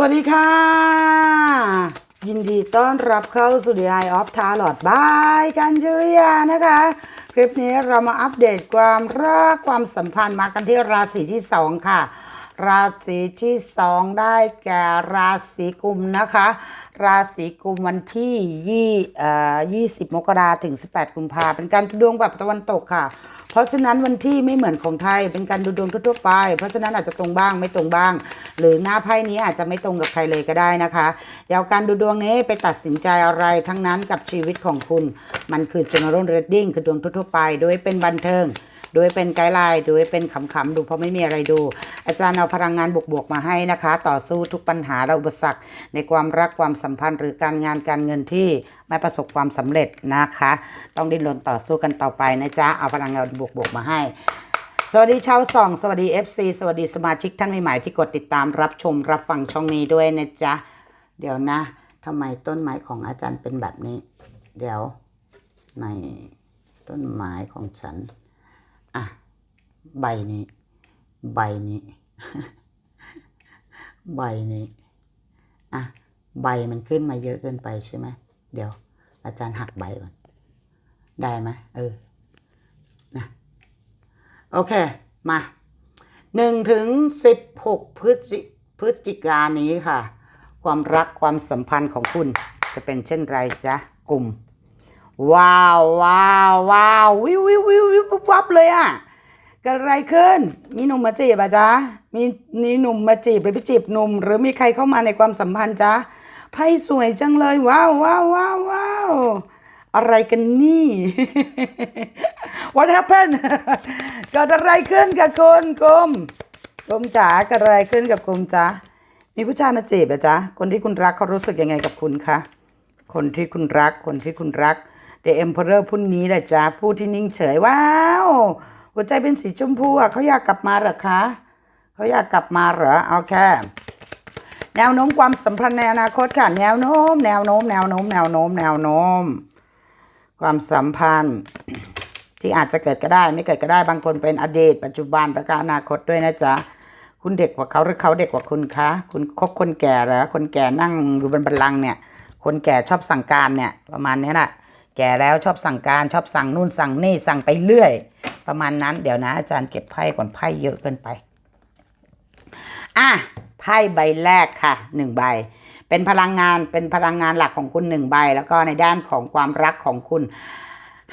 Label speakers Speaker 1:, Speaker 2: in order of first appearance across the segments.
Speaker 1: วัสดีค่ะ ยินดีต้อนรับเข้าสู่ The Eye of Tarot บายกันจริยานะคะ คลิปนี้เรามาอัปเดตความรักความสัมพันธ์มากันที่ราศีที่2ค่ะ ราศีที่2ได้แก่ราศีกุมนะคะ ราศีกุมวันที่ยี่เอ่อ20มกราถึง18กุมภาเป็นการดวงแบบตะวันตกค่ะ ราะฉะนั้นวันที่ไม่เหมือนของไทยเป็นการดูดวงทั่วๆไป เพราะฉะนั้นอาจจะตรงบ้างไม่ตรงบ้าง หรือหน้าไพ่นี้อาจจะไม่ตรงกับใครเลยก็ได้นะคะเดี๋ยวการดูดวงนี้ไปตัดสินใจอะไรทั้งนั้นกับชีวิตของคุณ มันคือ general reading คือดวงทั่วๆไป โดยเป็นบันเทิง โดยเป็นไกด์ไลน์โดยเป็นขำๆดูเพราะไม่มีอะไรดู อาจารย์เอาพลังงานบวกๆมาให้นะคะ ต่อสู้ทุกปัญหาและอุปสรรคในความรักความสัมพันธ์หรือการงานการเงินที่ไม่ประสบความสำเร็จนะคะ ต้องดิ้นรนต่อสู้กันต่อไปนะจ๊ะเอาพลังงานบวกๆมาให้สวัสดีชาวส่อง สวัสดี FC สวัสดีสมาชิกท่านใหม่ๆที่กดติดตามรับชมรับฟังช่องนี้ด้วยนะจ๊ะ เดี๋ยวนะทำไมต้นไม้ของอาจารย์เป็นแบบนี้ เดี๋ยวในต้นไม้ของฉัน ใบนี้ ใบนี้ ใบนี้อะใบมันขึ้นมาเยอะเกินไปใช่ไหมเดี๋ยว อาจารย์หักใบก่อนได้ไหมเออนะโอเค มาหนึ่งถึงสิบหกพฤศจิพฤศจิกายนนี้ค่ะ ความรักความสัมพันธ์ของคุณจะเป็นเช่นไรจ๊ะกลุ่ม ว้าวว้าวว้าววิววิววิววิววับวับเลยอะเกิดอะไรขึ้น มีหนุ่มมาจีบอะจ๊ะ มีมีหนุ่มมาจีบหรือไปจีบหนุ่ม หรือมีใครเข้ามาในความสัมพันธ์จ๊ะ ไพ่สวยจังเลยว้าวว้าวว้าวว้าวอะไรกันนี่ What happened เกิดอะไรขึ้นกับคุณกุมกุมจ๋าเกิดอะไรขึ้นกับกุมจ๊ะ มีผู้ชายมาจีบอะจ๊ะ คนที่คุณรักเขารู้สึกยังไงกับคุณคะ คนที่คุณรัก คนที่คุณรัก The Emperor ผู้นี้แหละจ้าผู้ที่นิ่งเฉยว้าว หัวใจเป็นสีชมพูอะเขาอยากกลับมาเหรอคะเขาอยากกลับมาเหรอโอเคแนวโน้มความสัมพันธ์ในอนาคตค่ะแนวโน้ม แนวโน้ม แนวโน้ม แนวโน้ม แนวโน้ม ความสัมพันธ์ ที่อาจจะเกิดก็ได้ ไม่เกิดก็ได้บางคนเป็นอดีต ปัจจุบันและก็อนาคตด้วยนะจ๊ะคุณเด็กกว่าเขาหรือเขาเด็กกว่าคุณคะคุณคบคนแก่เหรอคนแก่นั่งอยู่บนบัลลังเนี่ย คนแก่ชอบสั่งการเนี่ยประมาณนี้แหละแก่แล้วชอบสั่งการชอบสั่งนู่นสั่งนี่สั่งไปเรื่อย ประมาณนั้นเดี๋ยวนะ อาจารย์เก็บไพ่ก่อนไพ่เยอะเกินไป อะไพ่ใบแรกค่ะหนึ่งใบ เป็นพลังงานเป็นพลังงานหลักของคุณหนึ่งใบ แล้วก็ในด้านของความรักของคุณ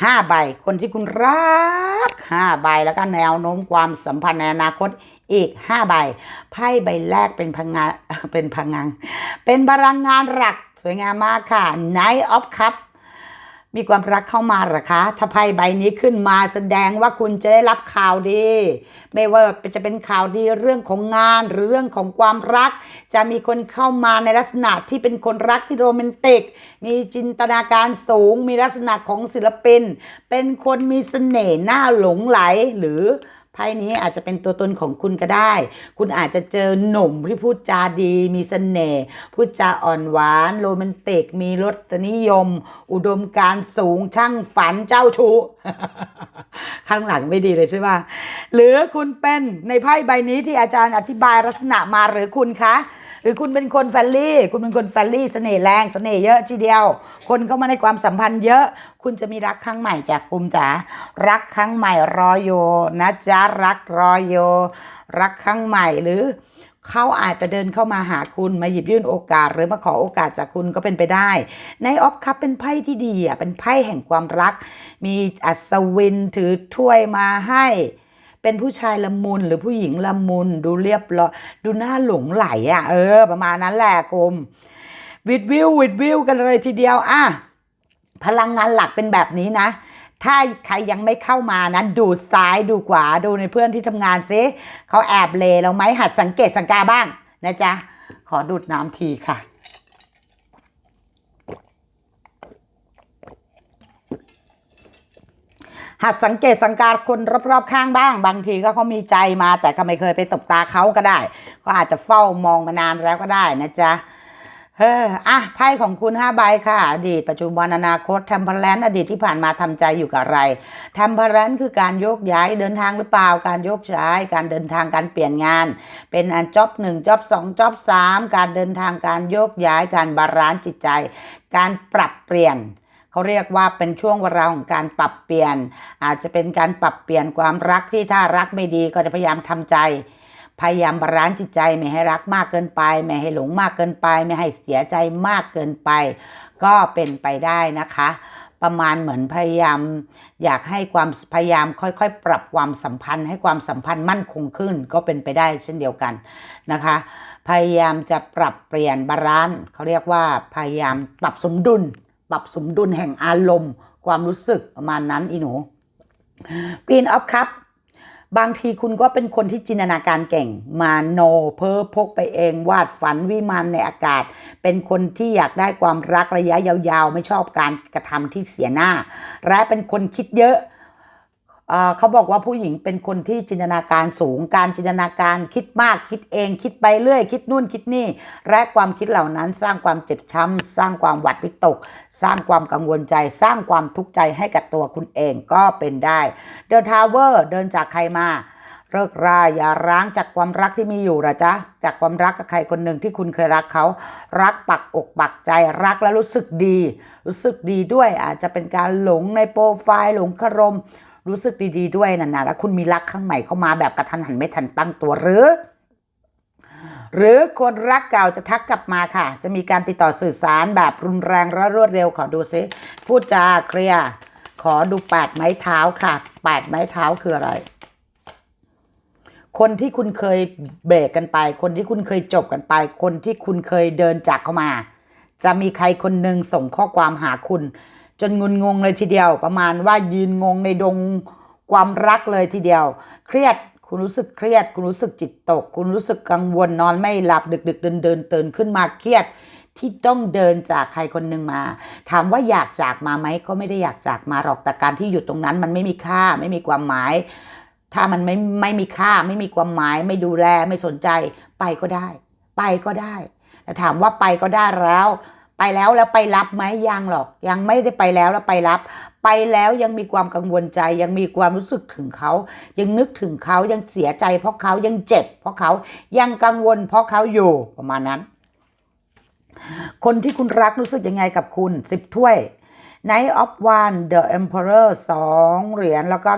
Speaker 1: ห้าใบ คนที่คุณรักห้าใบแล้วก็แนวโน้มความสัมพันธ์ในอนาคตอีกห้าใบไพ่ใบแรกเป็นพลังงานเป็นพลังงาน เป็นพลังงานหลักสวยงามมากค่ะ Knight of cups มีความรักเข้ามาหรอคะ ถ้าไพ่ใบนี้ขึ้นมาแสดงว่าคุณจะได้รับข่าวดี ไม่ว่าจะเป็นข่าวดีเรื่องของงานหรือเรื่องของความรัก จะมีคนเข้ามาในลักษณะที่เป็นคนรักที่โรแมนติก มีจินตนาการสูง มีลักษณะของศิลปิน เป็นคนมีเสน่ห์น่าหลงไหลหรือ ไพ่นี้อาจจะเป็นตัวตนของคุณก็ได้ คุณอาจจะเจอหนุ่มที่พูดจาดี มีเสน่ห์พูดจาอ่อนหวาน โรแมนติก มีรสนิยม อุดมการณ์สูงช่างฝันเจ้าชู้ข้างหลังไม่ดีเลยใช่ไหมหรือคุณเป็นในไพ่ใบนี้ที่อาจารย์อธิบายลักษณะมาหรือคุณคะ หรือคุณเป็นคนแฟรนลี่ คุณเป็นคนแฟรนลี่เสน่ห์แรงเสน่ห์เยอะทีเดียว คนเข้ามาในความสัมพันธ์เยอะ คุณจะมีรักครั้งใหม่จากกลุ่มจ๋ารักครั้งใหม่รออยู่นะจ๊ะรักรออยู่รักครั้งใหม่หรือเขาอาจจะเดินเข้ามาหาคุณมาหยิบยื่นโอกาส หรือมาขอโอกาสจากคุณก็เป็นไปได้ในออฟคัพเป็นไพ่ที่ดีอะเป็นไพ่แห่งความรัก มีอัศวินถือถ้วยมาให้ เป็นผู้ชายละมุนหรือผู้หญิงละมุนดูเรียบร้อยดูน่าหลงไหลอะเออ ประมาณนั้นแหละกลมวิดวิววิดวิวกันเลยทีเดียวอะ พลังงานหลักเป็นแบบนี้นะ ถ้าใครยังไม่เข้ามานะ ดูซ้ายดูขวาดูในเพื่อนที่ทำงานซิเขาแอบเลเราไหมหัดสังเกตสังกาบ้างนะจ๊ะ ขอดูดน้ำทีค่ะหัดสังเกตสังการคนรอบๆข้างบ้าง บางทีก็เขามีใจมา แต่ก็ไม่เคยไปสบตาเขาก็ได้ ก็อาจจะเฝ้ามองมานานแล้วก็ได้นะจ๊ะ เอออะไพ่ของคุณห้าใบค่ะ อดีตปัจจุบันอนาคตทำพลันอดีตที่ผ่านมาทำใจอยู่กับอะไรทำพลันคือการโยกย้ายเดินทางหรือเปล่า การโยกย้าย การเดินทางการเปลี่ยนงาน เป็นอันจ็อบหนึ่งจ็อบสองจ็อบสามการเดินทางการโยกย้าย การบาลานซ์จิตใจ การปรับเปลี่ยนเขาเรียกว่าเป็นช่วงเวลาของการปรับเปลี่ยน อาจจะเป็นการปรับเปลี่ยนความรักที่ถ้ารักไม่ดีก็จะพยายามทำใจ พยายามบาลานซ์จิตใจไม่ให้รักมากเกินไป ไม่ให้หลงมากเกินไป ไม่ให้เสียใจมากเกินไป ก็เป็นไปได้นะคะ ประมาณเหมือนพยายาม อยากให้ความพยายามค่อยๆ ปรับความสัมพันธ์ให้ความสัมพันธ์มั่นคงขึ้น ก็เป็นไปได้เช่นเดียวกันนะคะ พยายามจะปรับเปลี่ยนบาลานซ์เขาเรียกว่าพยายามปรับสมดุล ปรับสมดุลแห่งอารมณ์ ความรู้สึกประมาณนั้นอีหนู Queen of Cup บางทีคุณก็เป็นคนที่จินตนาการเก่ง มาโนเพ้อพกไปเอง วาดฝันวิมานในอากาศ เป็นคนที่อยากได้ความรักระยะยาวๆ ไม่ชอบการกระทำที่เสียหน้า และเป็นคนคิดเยอะ เขาบอกว่าผู้หญิงเป็นคนที่จินตนาการสูง การจินตนาการคิดมากคิดเอง คิดไปเรื่อย คิดนู่นคิดนี่ และความคิดเหล่านั้นสร้างความเจ็บช้ำ สร้างความหวัดวิตก สร้างความกังวลใจ สร้างความทุกข์ใจให้กับตัวคุณเองก็เป็นได้เด e t ทาวเวอร์เดินจากใครมาเลิกราอย่าร้างจากความรักที่มีอยู่ละจ๊ะจากความรักกับใครคนหนึ่งที่คุณเคยรักเขา รักปักอกปักใจรักแล้วรู้สึกดี รู้สึกดีด้วยอาจจะเป็นการหลงในโปรไฟล์หลงคารม รู้สึกดีๆด้วยนะนะแล้วคุณมีรักข้างใหม่เข้ามาแบบกระทันหันไม่ทันตั้งตัวหรือ หรือคนรักเก่าจะทักกลับมาค่ะ จะมีการติดต่อสื่อสารแบบรุนแรงและรวดเร็วขอดูซิพูดจาเคลียร์ขอดูแปดไม้เท้าค่ะแปดไม้เท้าคืออะไร คนที่คุณเคยเบรกกันไป คนที่คุณเคยจบกันไป คนที่คุณเคยเดินจากเข้ามา จะมีใครคนหนึ่งส่งข้อความหาคุณ จนงุนงงเลยทีเดียว ประมาณว่ายืนงงในดงความรักเลยทีเดียว เครียดคุณรู้สึกเครียด คุณรู้สึกจิตตก คุณรู้สึกกังวลนอนไม่หลับดึกดึกเดินเดินตื่นขึ้นมาเครียดที่ต้องเดินจากใครคนหนึ่งมา ถามว่าอยากจากมาไหมก็ไม่ได้อยากจากมาหรอกแต่การที่อยู่ตรงนั้น มันไม่มีค่าไม่มีความหมาย ถ้ามันไม่ไม่มีค่าไม่มีความหมาย ไม่ดูแลไม่สนใจไปก็ได้ ไปก็ได้แต่ถามว่าไปก็ได้แล้ว ไปแล้วแล้วไปรับไหมยังหรอก ยังไม่ได้ไปแล้วแล้วไปรับ ไปแล้วยังมีความกังวลใจ ยังมีความรู้สึกถึงเขา ยังนึกถึงเขายังเสียใจ เพราะเขายังเจ็บ เพราะเขายังกังวล เพราะเขาอยู่ประมาณนั้น คนที่คุณรักรู้สึกยังไงกับคุณสิบถ้วย Knight of One The Emperor สองเหรียญแล้วก็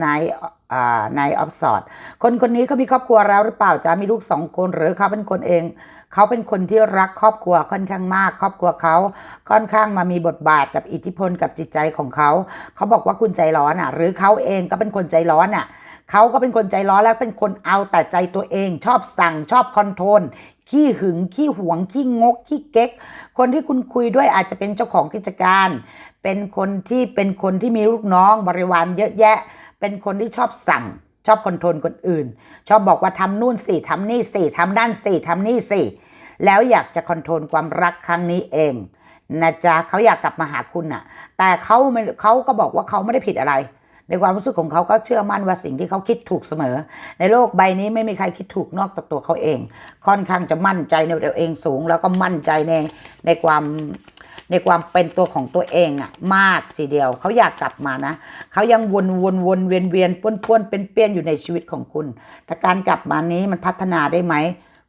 Speaker 1: Knight อ่า Knight of Swords คนคนนี้เขามีครอบครัวแล้วหรือเปล่าจะมีลูกสองคนหรือเขาเป็นคนเอง เขาเป็นคนที่รักครอบครัวค่อนข้างมาก ครอบครัวเขาค่อนข้างมามีบทบาทกับอิทธิพลกับจิตใจของเขาเขาบอกว่าคุณใจร้อนอะ หรือเขาเองก็เป็นคนใจร้อนอะเขาก็เป็นคนใจร้อนแล้วเป็นคนเอาแต่ใจตัวเอง ชอบสั่งชอบคอนโทรลขี้หึงขี้หวงขี้งกขี้เก๊ก คนที่คุณคุยด้วยอาจจะเป็นเจ้าของกิจการ เป็นคนที่เป็นคนที่มีลูกน้องบริวารเยอะแยะ เป็นคนที่ชอบสั่ง ชอบคอนโทรลคนอื่น ชอบบอกว่าทำนู่นสิทำนี่สิทำด้านสิทำนี่สิแล้วอยากจะคอนโทรลความรักครั้งนี้เองนะจ๊ะเขาอยากกลับมาหาคุณน่ะ แต่เขาเขาก็บอกว่าเขาไม่ได้ผิดอะไร ในความรู้สึกของเขาก็เชื่อมั่นว่าสิ่งที่เขาคิดถูกเสมอ ในโลกใบนี้ไม่มีใครคิดถูกนอกจากตัวเขาเอง ค่อนข้างจะมั่นใจในตัวเองสูง แล้วก็มั่นใจในในความ ในความเป็นตัวของตัวเองอะมากทีเดียวเขาอยากกลับมานะเขายังวนวนวนเวียนเวียนป้วนป้วนเป็นเปี้ยนอยู่ในชีวิตของคุณ แต่การกลับมานี้มันพัฒนาได้ไหม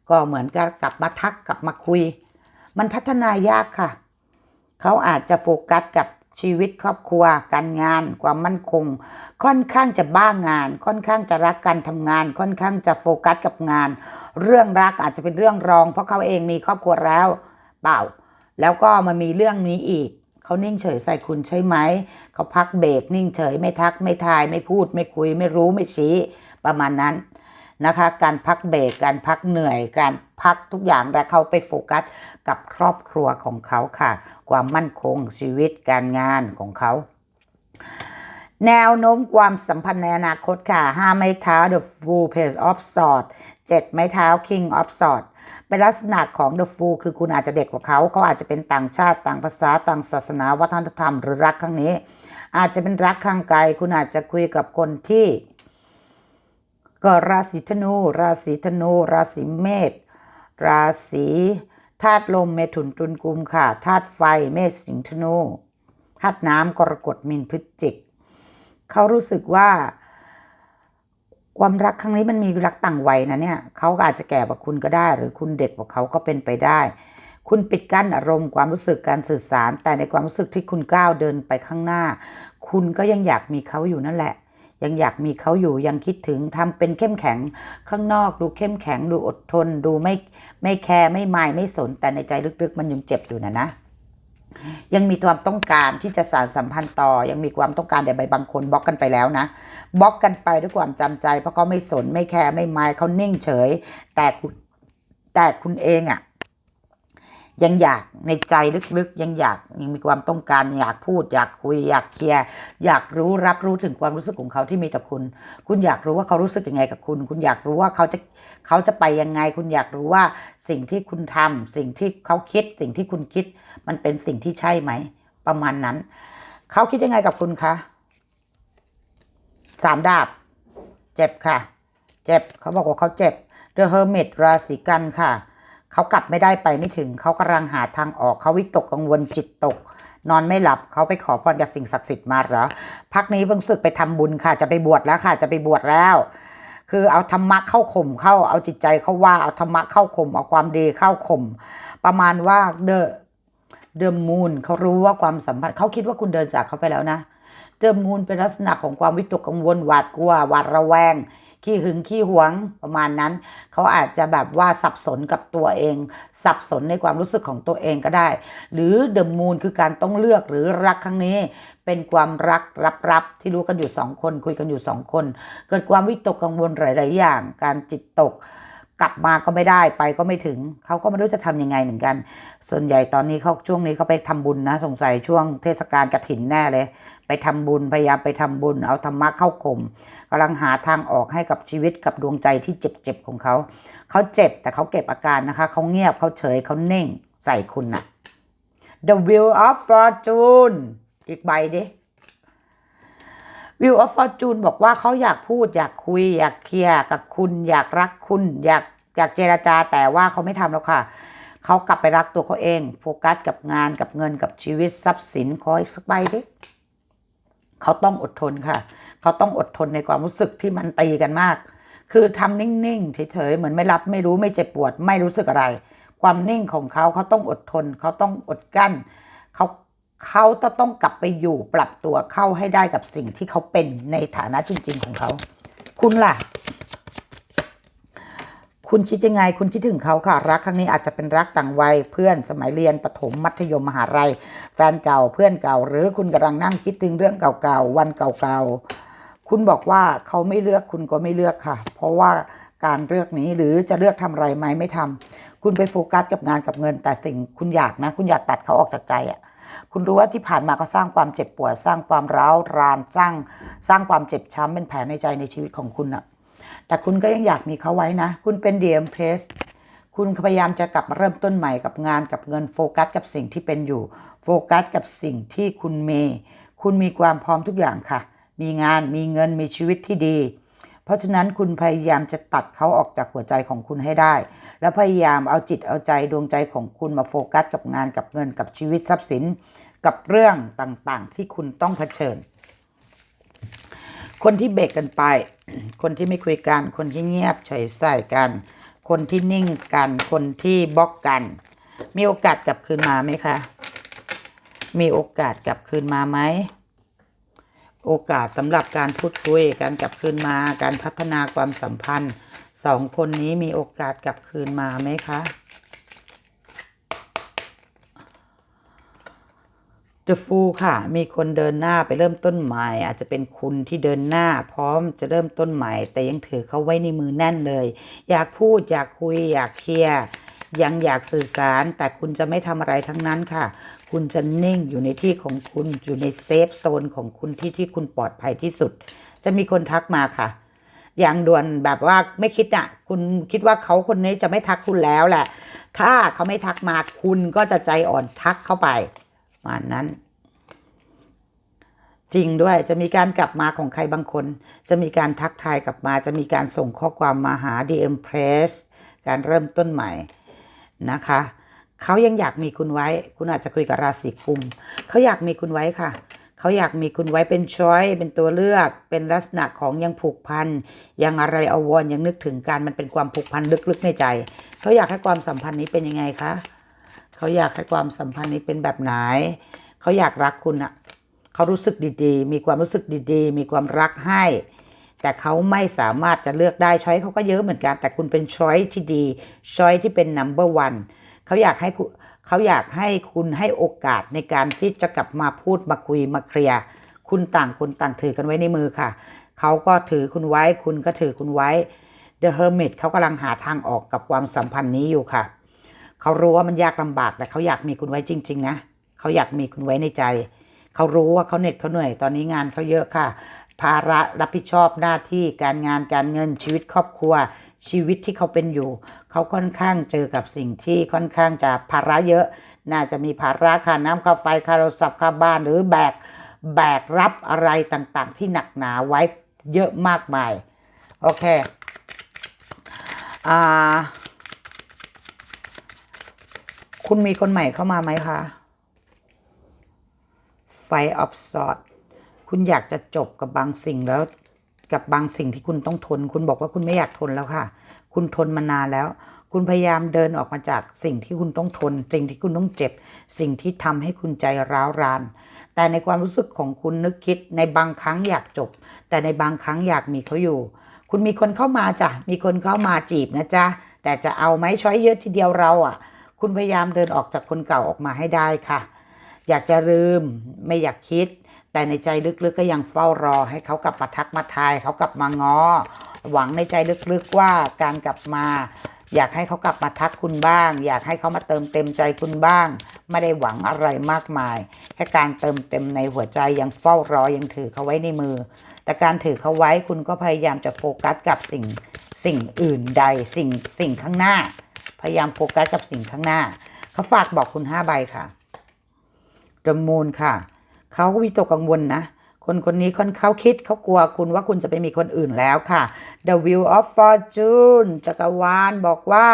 Speaker 1: ก็เหมือนกับกลับมาทักกลับมาคุย มันพัฒนายากค่ะเขาอาจจะโฟกัสกับชีวิตครอบครัว การงาน ความมั่นคง ค่อนข้างจะบ้างาน ค่อนข้างจะรักการทำงาน ค่อนข้างจะโฟกัสกับงาน เรื่องรักอาจจะเป็นเรื่องรอง เพราะเขาเองมีครอบครัวแล้ว เปล่า แล้วก็มามีเรื่องนี้อีก เขานิ่งเฉยใส่คุณใช่ไหม เขาพักเบรกนิ่งเฉยไม่ทักไม่ทายไม่พูด ไม่คุย ไม่รู้ไม่ชี้ประมาณนั้นนะคะ การพักเบรกการพักเหนื่อย การพักทุกอย่างและเขาไปโฟกัสกับครอบครัวของเขาค่ะ ความมั่นคงชีวิตการงานของเขาแนวโน้มความสัมพันธ์ในอนาคตค่ะห้าไม้เท้า The Fool Page of Swords เจ็ดไม้เท้า King of Swords เป็นลักษณะของ The Fool คือคุณอาจจะเด็กกว่าเขา เขาอาจจะเป็นต่างชาติต่างภาษาต่างศาสนาวัฒนธรรมหรือรักครั้งนี้ อาจจะเป็นรักข้างไกล คุณอาจจะคุยกับคนที่ก็ราศีธนู ราศีธนู ราศีเมษ ราศีธาตุลมเมถุนตุลกุมค่ะ ธาตุไฟเมษสิงธนู ธาตุน้ำกรกฎมินพฤศจิก เขารู้สึกว่า ความรักครั้งนี้มันมีรักต่างวัยนะเนี่ยเขาอาจจะแก่กว่าคุณก็ได้ หรือคุณเด็กกว่าเขาก็เป็นไปได้ คุณปิดกั้นอารมณ์ความรู้สึกการสื่อสาร แต่ในความรู้สึกที่คุณก้าวเดินไปข้างหน้า คุณก็ยังอยากมีเขาอยู่นั่นแหละ ยังอยากมีเขาอยู่ยังคิดถึงทำเป็นเข้มแข็งข้างนอก ดูเข้มแข็งดูอดทน ดูไม่ไม่แคร์ไม่หมายไม่สนแต่ในใจลึกๆ มันยังเจ็บอยู่นะนะ ยังมีความต้องการที่จะสารสัมพันธ์ต่อ ยังมีความต้องการแต่ใบบางคนบล็อกกันไปแล้วนะบล็อกกันไปด้วยความจำใจเพราะเขาไม่สนไม่แคร์ไม่ไมายเขานิ่งเฉย แต่แต่คุณเองอะ่ะ ยังอยากในใจลึกๆ ยังอยากยังมีความต้องการอยากพูด อยากคุย อยากเคลียร์อยากรู้รับรู้ถึงความรู้สึกของเขาที่มีต่อคุณ คุณอยากรู้ว่าเขารู้สึกยังไงกับคุณ คุณอยากรู้ว่าเขาจะเขาจะไปยังไง คุณอยากรู้ว่าสิ่งที่คุณทำสิ่งที่เขาคิด สิ่งที่คุณคิด มันเป็นสิ่งที่ใช่ไหม ประมาณนั้น เขาคิดยังไงกับคุณคะสามดาบ เจ็บค่ะ เจ็บเขาบอกว่าเขาเจ็บ The Hermit ราศีกันค่ะ เขากลับไม่ได้ไปไม่ถึง เขากำลังหาทางออกเขาวิตกกังวลจิตตก นอนไม่หลับเขาไปขอพรจากสิ่งศักดิ์สิทธิ์มาเหรอพักนี้เพิ่งสึกไปทำบุญค่ะ จะไปบวชแล้วค่ะ จะไปบวชแล้ว คือเอาธรรมะเข้าข่มเข้าเอาจิตใจเข้าว่าเอาธรรมะเข้าข่มเอาความดีเข้าข่มประมาณว่าเดอเดอมูนเขารู้ว่าความสัมพันธ์เขาคิดว่าคุณเดินจากเขาไปแล้วนะ เดอมูนเป็นลักษณะของความวิตกกังวลหวาดกลัวหวาดระแวง ขี้หึงขี้หวงประมาณนั้น เขาอาจจะแบบว่าสับสนกับตัวเอง สับสนในความรู้สึกของตัวเองก็ได้ หรือเดอะมูนคือการต้องเลือกหรือรักครั้งนี้ เป็นความรักรับๆที่รู้กันอยู่สองคน คุยกันอยู่สองคน เกิดความวิตกกังวลหลาย ๆ อย่าง การจิตตก กลับมาก็ไม่ได้ไปก็ไม่ถึง เขาก็ไม่รู้จะทำยังไงเหมือนกัน ส่วนใหญ่ตอนนี้เขาช่วงนี้เขาไปทำบุญนะ สงสัยช่วงเทศกาลกฐินแน่เลย ไปทำบุญพยายามไปทำบุญ เอาธรรมะเข้าข่มกำลังหาทางออกให้กับชีวิตกับดวงใจที่เจ็บๆของเขาเขาเจ็บแต่เขาเก็บอาการนะคะเขาเงียบเขาเฉยเขาเน่งใส่คุณน่ะ The Wheel of Fortune อีกใบดิ Wheel of Fortune บอกว่าเขาอยากพูดอยากคุย อยากเคลียร์กับคุณ อยากรักคุณ อยากอยากเจราจาแต่ว่าเขาไม่ทำแล้วค่ะ เขากลับไปรักตัวเขาเอง โฟกัสกับงานกับเงินกับชีวิตทรัพย์สินคอยสักใบดิเขาต้องอดทนค่ะ เขาต้องอดทนในความรู้สึกที่มันตีกันมาก คือทำนิ่งๆเฉยๆเหมือนไม่รับไม่รู้ไม่เจ็บปวด ไม่รู้สึกอะไร ความนิ่งของเขาเขาต้องอดทน เขาต้องอดกั้น เขา เขาจะต้องกลับไปอยู่ปรับตัวเข้าให้ได้กับสิ่งที่เขาเป็นในฐานะจริง ๆ ของเขา คุณล่ะ คุณคิดยังไง คุณคิดถึงเขาค่ะ รักครั้งนี้อาจจะเป็นรักต่างวัย เพื่อนสมัยเรียนประถมมัธยมมหาลัย แฟนเก่าเพื่อนเก่า หรือคุณกำลังนั่งคิดถึงเรื่องเก่าๆวันเก่าๆคุณบอกว่าเขาไม่เลือกคุณก็ไม่เลือกค่ะ เพราะว่าการเลือกนี้หรือจะเลือกทำอะไรไหมไม่ทำคุณไปโฟกัสกับงานกับเงิน แต่สิ่งคุณอยากนะ คุณอยากตัดเขาออกจากใจอะ่ะ คุณรู้ว่าที่ผ่านมาเขาสร้างความเจ็บปวดสร้างความร้าวรานสร้างสร้างความเจ็บช้ำเป็นแผลในใจในชีวิตของคุณอะ่ะแต่คุณก็ยังอยากมีเขาไว้นะ คุณเป็นเดียมเพรสคุณพยายามจะกลับมาเริ่มต้นใหม่กับงานกับเงินโฟกัสกับสิ่งที่เป็นอยู่ โฟกัสกับสิ่งที่คุณมี คุณมีความพร้อมทุกอย่างค่ะ มีงานมีเงินมีชีวิตที่ดี เพราะฉะนั้นคุณพยายามจะตัดเขาออกจากหัวใจของคุณให้ได้ แล้วพยายามเอาจิตเอาใจดวงใจของคุณมาโฟกัสกับงานกับเงินกับชีวิตทรัพย์สิน กับเรื่องต่างๆ ที่คุณต้องเผชิญ คนที่เบรกกันไป คนที่ไม่คุยกัน คนที่เงียบเฉยใส่กัน คนที่นิ่งกัน คนที่บล็อกกัน มีโอกาสกลับคืนมาไหมคะ มีโอกาสกลับคืนมาไหม โอกาสสำหรับการพูดคุยการกลับคืนมา การพัฒนาความสัมพันธ์สองคนนี้มีโอกาสกลับคืนมาไหมคะ The Fool ค่ะ มีคนเดินหน้าไปเริ่มต้นใหม่ อาจจะเป็นคุณที่เดินหน้า พร้อมจะเริ่มต้นใหม่ แต่ยังถือเขาไว้ในมือแน่นเลย อยากพูดอยากคุยอยากเคลียร์ ยังอยากสื่อสารแต่คุณจะไม่ทำอะไรทั้งนั้นค่ะ คุณจะนิ่งอยู่ในที่ของคุณอยู่ในเซฟโซนของคุณที่ที่คุณปลอดภัยที่สุด จะมีคนทักมาค่ะ อย่างด่วนแบบว่าไม่คิดอะ คุณคิดว่าเขาคนนี้จะไม่ทักคุณแล้วแหละ ถ้าเขาไม่ทักมาคุณก็จะใจอ่อนทักเข้าไปมานั้นจริงด้วยจะมีการกลับมาของใครบางคน จะมีการทักทายกลับมา จะมีการส่งข้อความมาหา DM Press การเริ่มต้นใหม่ นะคะ เขายังอยากมีคุณไว้ คุณอาจจะคุยกับราศีกุม เขาอยากมีคุณไว้ค่ะ เขาอยากมีคุณไว้เป็นช้อย เป็นตัวเลือก เป็นลักษณะของยังผูกพัน ยังอะไรอาวรณ์ยังนึกถึงกันมันเป็นความผูกพันลึกๆในใจ เขาอยากให้ความสัมพันธ์นี้เป็นยังไงคะ เขาอยากให้ความสัมพันธ์นี้เป็นแบบไหน เขาอยากรักคุณอะเขารู้สึกดีๆ มีความรู้สึกดีๆ มีความรักให้ แต่เขาไม่สามารถจะเลือกได้ช้อยเขาก็เยอะเหมือนกัน แต่คุณเป็นช้อยที่ดีช้อยที่เป็น number one เขาอยากให้เขาอยากให้คุณให้โอกาสในการที่จะกลับมาพูดมาคุยมาเคลียร์คุณต่างคนต่างถือกันไว้ในมือค่ะ เขาก็ถือคุณไว้ คุณก็ถือคุณไว้ The Hermit เขากำลังหาทางออกกับความสัมพันธ์นี้อยู่ค่ะ เขารู้ว่ามันยากลำบากแต่เขาอยากมีคุณไว้จริง ๆ นะ เขาอยากมีคุณไว้ในใจ เขารู้ว่าเขาเหน็ดเขาเหนื่อยตอนนี้งานเขาเยอะค่ะ ภาระรับผิดชอบหน้าที่การงานการเงินชีวิตครอบครัว ชีวิตที่เขาเป็นอยู่ เขาค่อนข้างเจอกับสิ่งที่ค่อนข้างจะภาระเยอะ น่าจะมีภาระค่าน้ำค่าไฟค่าโทรศัพท์ค่าบ้านหรือแบกแบกรับอะไรต่างๆ ที่หนักหนาไว้เยอะมากมาย โอเคอ่าคุณมีคนใหม่เข้ามาไหมคะไฟออฟซอด คุณอยากจะจบกับบางสิ่งแล้วกับบางสิ่งที่คุณต้องทน คุณบอกว่าคุณไม่อยากทนแล้วค่ะ คุณทนมานานแล้ว คุณพยายามเดินออกมาจากสิ่งที่คุณต้องทน สิ่งที่คุณต้องเจ็บ สิ่งที่ทำให้คุณใจร้าวราน แต่ในความรู้สึกของคุณนึกคิดในบางครั้งอยากจบ แต่ในบางครั้งอยากมีเขาอยู่ คุณมีคนเข้ามาจ้ะ มีคนเข้ามาจีบนะจ๊ะ แต่จะเอาไหมช้อยเยอะทีเดียวเราอะ คุณพยายามเดินออกจากคนเก่าออกมาให้ได้ค่ะ อยากจะลืม ไม่อยากคิด แต่ในใจลึกๆก็ยังเฝ้ารอให้เขากลับมาทักมาทายเขากลับมาง้อหวังในใจลึกๆว่าการกลับมา อยากให้เขากลับมาทักคุณบ้าง อยากให้เขามาเติมเต็มใจคุณบ้าง ไม่ได้หวังอะไรมากมาย แค่การเติมเต็มในหัวใจยังเฝ้ารอยังถือเขาไว้ในมือ แต่การถือเขาไว้คุณก็พยายามจะโฟกัสกับสิ่งสิ่งอื่นใดสิ่งสิ่งข้างหน้า พยายามโฟกัสกับสิ่งข้างหน้าเขาฝากบอกคุณห้าใบค่ะดมูลค่ะ เขาก็วิตกกังวลนะ คนคนนี้คนเขาคิดเขากลัวคุณว่าคุณจะไปมีคนอื่นแล้วค่ะ The Wheel of Fortune จักรวาลบอกว่า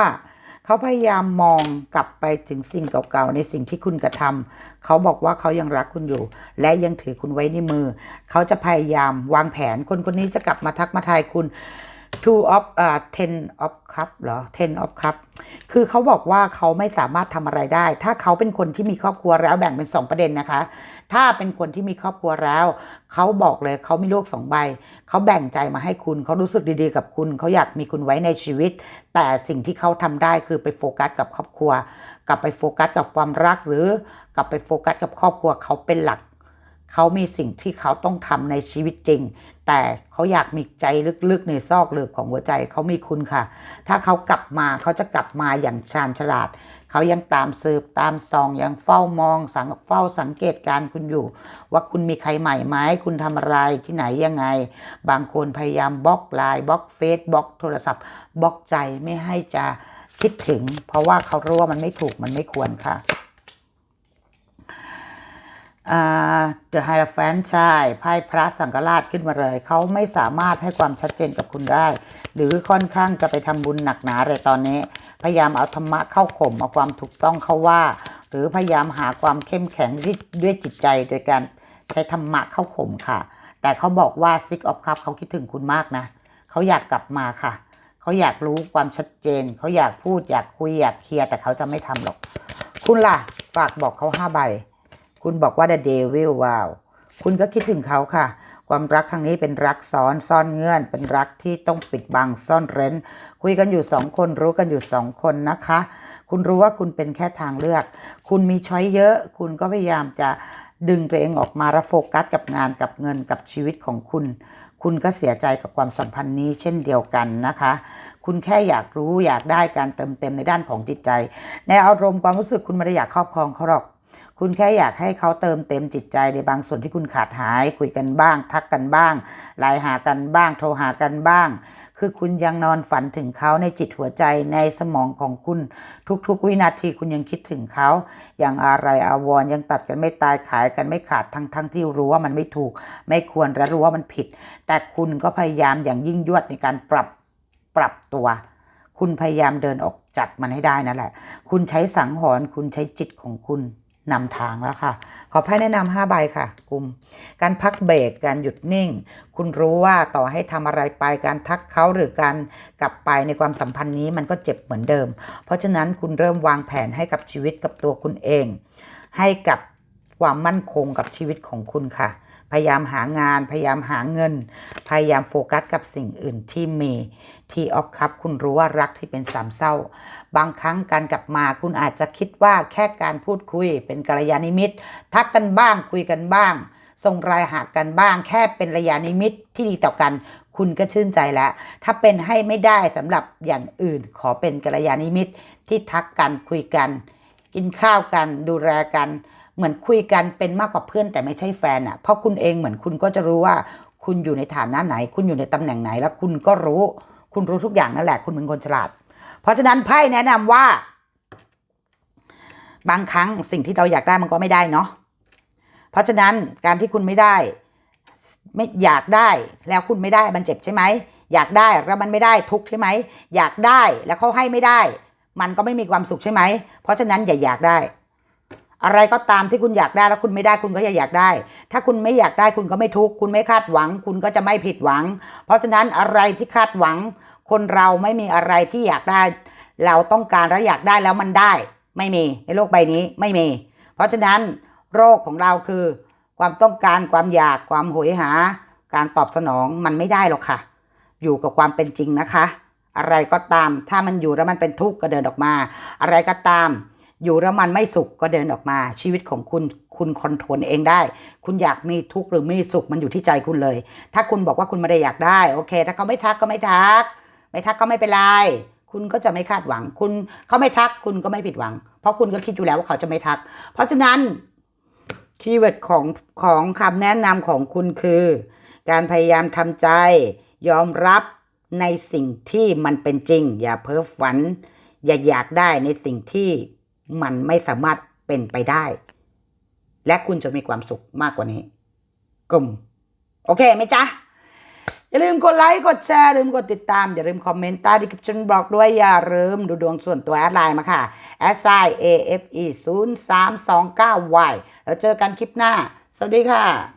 Speaker 1: เขาพยายามมองกลับไปถึงสิ่งเก่าๆ ในสิ่งที่คุณกระทำเขาบอกว่าเขายังรักคุณอยู่ และยังถือคุณไว้ในมือ เขาจะพยายามวางแผนคนคนนี้จะกลับมาทักมาทายคุณ two of อ่า ten of cup เหรอ ten of cup คือเขาบอกว่าเขาไม่สามารถทำอะไรได้ ถ้าเขาเป็นคนที่มีครอบครัวแล้วแบ่งเป็น 2 ประเด็นนะคะ ถ้าเป็นคนที่มีครอบครัวแล้ว เขาบอกเลยเขามีโลกสองใบ เขาแบ่งใจมาให้คุณ เขารู้สึกดีๆ กับคุณ เขาอยากมีคุณไว้ในชีวิต แต่สิ่งที่เขาทำได้คือไปโฟกัสกับครอบครัว กลับไปโฟกัสกับความรักหรือกลับไปโฟกัสกับครอบครัวเขาเป็นหลัก เขามีสิ่งที่เขาต้องทำในชีวิตจริง แต่เขาอยากมีใจลึกๆในซอกหลืบของหัวใจ เขามีคุณค่ะ ถ้าเขากลับมาเขาจะกลับมาอย่างชาญฉลาด เขายังตามสืบตามส่องยังเฝ้ามองสังเฝ้าสังเกตการคุณอยู่ ว่าคุณมีใครใหม่ไหมคุณทำอะไรที่ไหนยังไง บางคนพยายามบล็อกไลน์บล็อกเฟซบล็อกโทรศัพท์บล็อกใจไม่ให้จะคิดถึง เพราะว่าเขารู้ว่ามันไม่ถูกมันไม่ควรค่ะอ่า The Hierophant ใช่ไพ่พระสังฆราชขึ้นมาเลย เขาไม่สามารถให้ความชัดเจนกับคุณได้ หรือค่อนข้างจะไปทำบุญหนักหนาเลยตอนนี้ พยายามเอาธรรมะเข้าข่มเอาความถูกต้องเข้าว่า หรือพยายามหาความเข้มแข็งด้วยจิตใจโดยการใช้ธรรมะเข้าข่มค่ะ แต่เขาบอกว่า Six of Cups เขาคิดถึงคุณมากนะเขาอยากกลับมาค่ะเขาอยากรู้ความชัดเจนเขาอยากพูด อยากคุยอยากเคลียร์แต่เขาจะไม่ทำหรอก คุณล่ะฝากบอกเขาห้าใบ คุณบอกว่า the devil ว้าว คุณก็คิดถึงเขาค่ะ ความรักครั้งนี้เป็นรักซ้อนซ่อนเงื่อน เป็นรักที่ต้องปิดบังซ่อนเร้น คุยกันอยู่สองคนรู้กันอยู่สองคนนะคะ คุณรู้ว่าคุณเป็นแค่ทางเลือก คุณมีช้อยเยอะ คุณก็พยายามจะดึงตัวเองออกมาแล้วโฟกัสกับงานกับเงินกับชีวิตของคุณ คุณก็เสียใจกับความสัมพันธ์นี้เช่นเดียวกันนะคะ คุณแค่อยากรู้อยากได้การเติมเต็มในด้านของจิตใจ ในอารมณ์ความรู้สึกคุณไม่ได้อยากครอบครองเขาหรอก คุณแค่อยากให้เขาเติมเต็มจิตใจในบางส่วนที่คุณขาดหาย คุยกันบ้าง ทักกันบ้างไลน์หากันบ้าง โทรหากันบ้าง คือคุณยังนอนฝันถึงเขาในจิตหัวใจในสมองของคุณ ทุกๆ วินาทีคุณยังคิดถึงเขา อย่างอะไรอาวร์ยังตัดกันไม่ตายขายกันไม่ขาดทั้งทั้งที่รู้ว่ามันไม่ถูก ไม่ควรและรู้ว่ามันผิด แต่คุณก็พยายามอย่างยิ่งยวดในการปรับปรับตัวคุณพยายามเดินออกจับมันให้ได้นั่นแหละ คุณใช้สังหรณ์ คุณใช้จิตของคุณ นำทางแล้วค่ะ ขอไพ่แนะนำห้าใบค่ะ กลุ่ม การพักเบรกการหยุดนิ่ง คุณรู้ว่าต่อให้ทำอะไรไปการทักเขาหรือการกลับไปในความสัมพันธ์นี้มันก็เจ็บเหมือนเดิม เพราะฉะนั้นคุณเริ่มวางแผนให้กับชีวิตกับตัวคุณเอง ให้กับความมั่นคงกับชีวิตของคุณค่ะ พยายามหางาน พยายามหาเงิน พยายามโฟกัสกับสิ่งอื่นที่มี ที่ออฟครับ คุณรู้ว่ารักที่เป็นสามเศร้าบางครั้งการกลับมาคุณอาจจะคิดว่าแค่การพูดคุยเป็นกัลยาณมิตร ทักกันบ้างคุยกันบ้าง ส่งรายหากันบ้าง แค่เป็นระยานิมิตที่ดีต่อกัน คุณก็ชื่นใจแล้ว ถ้าเป็นให้ไม่ได้สำหรับอย่างอื่น ขอเป็นกัลยาณมิตรที่ทักกันคุยกัน กินข้าวกันดูแลกันเหมือนคุยกันเป็นมากกว่าเพื่อนแต่ไม่ใช่แฟนอะเพราะคุณเองเหมือนคุณก็จะรู้ว่า คุณอยู่ในฐานะไหน คุณอยู่ในตำแหน่งไหน แล้วคุณก็รู้ คุณรู้ทุกอย่างนั่นแหละ คุณเป็นคนฉลาด เพราะฉะนั้นไพ่แนะนำว่า บางครั้งสิ่งที่เราอยากได้มันก็ไม่ได้เนาะเพราะฉะนั้นการที่คุณไม่ได้ ไม่อยากได้แล้วคุณไม่ได้มันเจ็บใช่ไหมอยากได้แล้วมันไม่ได้ทุกข์ใช่ไหมอยากได้แล้วเขาให้ไม่ได้ มันก็ไม่มีความสุขใช่ไหมเพราะฉะนั้นอย่าอยากได้ อะไรก็ตามที่คุณอยากได้แล้วคุณไม่ได้คุณก็อย่าอยากได้ ถ้าคุณไม่อยากได้คุณก็ไม่ทุกข์คุณไม่คาดหวัง คุณก็จะไม่ผิดหวัง เพราะฉะนั้นอะไรที่คาดหวัง คนเราไม่มีอะไรที่อยากได้ เราต้องการแล้วอยากได้แล้วมันได้ ไม่มีในโลกใบนี้ไม่มี เพราะฉะนั้นโรคของเราคือ ความต้องการความอยากความโหยหา การตอบสนองมันไม่ได้หรอกค่ะ อยู่กับความเป็นจริงนะคะ อะไรก็ตามถ้ามันอยู่แล้วมันเป็นทุกข์ก็เดินออกมา อะไรก็ตาม อยู่แล้วมันไม่สุขก็เดินออกมา ชีวิตของคุณคุณคอนโทรลเองได้ คุณอยากมีทุกข์หรือมีสุขมันอยู่ที่ใจคุณเลย ถ้าคุณบอกว่าคุณไม่ได้อยากได้ โอเค ถ้าเขาไม่ทักก็ไม่ทัก ไม่ทักก็ไม่เป็นไร คุณก็จะไม่คาดหวัง คุณเขาไม่ทักคุณก็ไม่ผิดหวัง เพราะคุณก็คิดอยู่แล้วว่าเขาจะไม่ทัก เพราะฉะนั้นคีย์เวิร์ดของของคำแนะนำของคุณคือ การพยายามทำใจ ยอมรับในสิ่งที่มันเป็นจริง อย่าเพ้อฝัน อย่าอยากได้ในสิ่งที่มันไม่สามารถเป็นไปได้ และคุณจะมีความสุขมากกว่านี้กลุ่มโอเคไหมจ๊ะ อย่าลืมกดไลค์กดแชร์อย่าลืมกดติดตาม อย่าลืมคอมเมนต์ใต้ดีคริปชั่นบล็อกด้วยอย่าลืมดูดวงส่วนตัวแอดไลน์มาค่ะ s i a f e 0 3 2 9 y แล้วเจอกันคลิปหน้า สวัสดีค่ะ